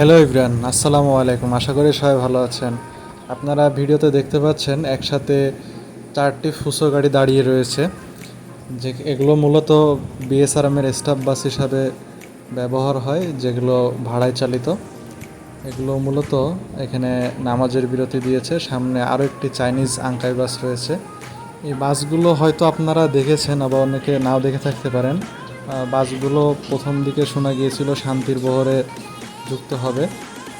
Hello Ibran আসসালামু আলাইকুম আশা করি সবাই ভালো আছেন। আপনারা ভিডিওতে দেখতে পাচ্ছেন একসাথে চারটি ফুসো গাড়ি দাঁড়িয়ে রয়েছে। যে এগুলো মূলত বিএসআরএমের স্টাফ বাস হিসাবে ব্যবহার হয়, যেগুলো ভাড়ায় চালিত। এগুলো মূলত এখানে নামাজের বিরতি দিয়েছে। সামনে আরও একটি চাইনিজ আঙ্কাই বাস রয়েছে। এই বাসগুলো হয়তো আপনারা দেখেছেন আবার অনেকে নাও দেখে থাকতে পারেন। বাসগুলো প্রথম দিকে শোনা গিয়েছিল শান্তির বহরে যুক্ত হবে।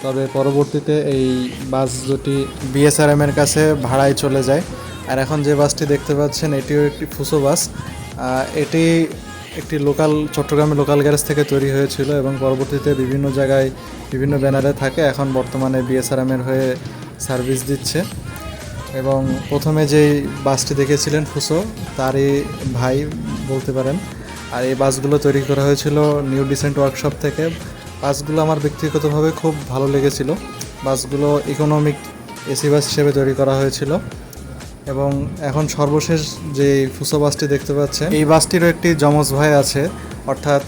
তবে পরবর্তীতে এই বাস দুটি বিএসআরএম এর কাছে ভাড়ায় চলে যায়। আর এখন যে বাসটি দেখতে পাচ্ছেন, এটিও একটি ফুসো বাস। এটি একটি লোকাল, চট্টগ্রামের লোকাল গ্যারেজ থেকে তৈরি হয়েছিল এবং পরবর্তীতে বিভিন্ন জায়গায় বিভিন্ন ব্যানারে থাকে। এখন বর্তমানে বিএসআরএম এর হয়ে সার্ভিস দিচ্ছে। এবং প্রথমে যেই বাসটি দেখেছিলেন ফুসো, তারই ভাই বলতে পারেন। আর এই বাসগুলো তৈরি করা হয়েছিল নিউ ডিসেন্ট ওয়ার্কশপ থেকে। বাসগুলো আমার ব্যক্তিগতভাবে খুব ভালো লেগেছিল। বাসগুলো ইকোনমিক এসি বাস হিসেবে তৈরি করা হয়েছিল এবং এখন সর্বশেষ যে ফুসো বাসটি দেখতে পাচ্ছেন এই বাসটিরও একটি যমজ ভাই আছে। অর্থাৎ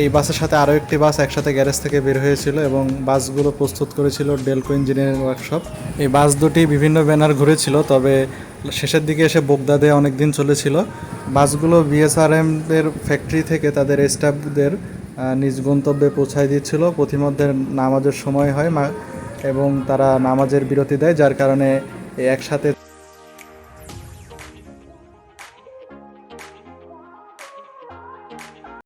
এই বাসের সাথে আরও একটি বাস একসাথে গ্যারেজ থেকে বের হয়েছিল এবং বাসগুলো প্রস্তুত করেছিল ডেলকো ইঞ্জিনিয়ারিং ওয়ার্কশপ এই বাস দুটি বিভিন্ন ব্যানার ঘুরেছিল, তবে শেষের দিকে এসে বোগদাদে অনেক দিন চলেছিল। বাসগুলো বিএসআরএম এর ফ্যাক্টরি থেকে তাদের স্টাফদের নিজ গন্তব্যে পৌঁছায় দিচ্ছিল প্রতিমধ্যে নামাজের সময় হয় এবং তারা নামাজের বিরতি দেয়, যার কারণে একসাথে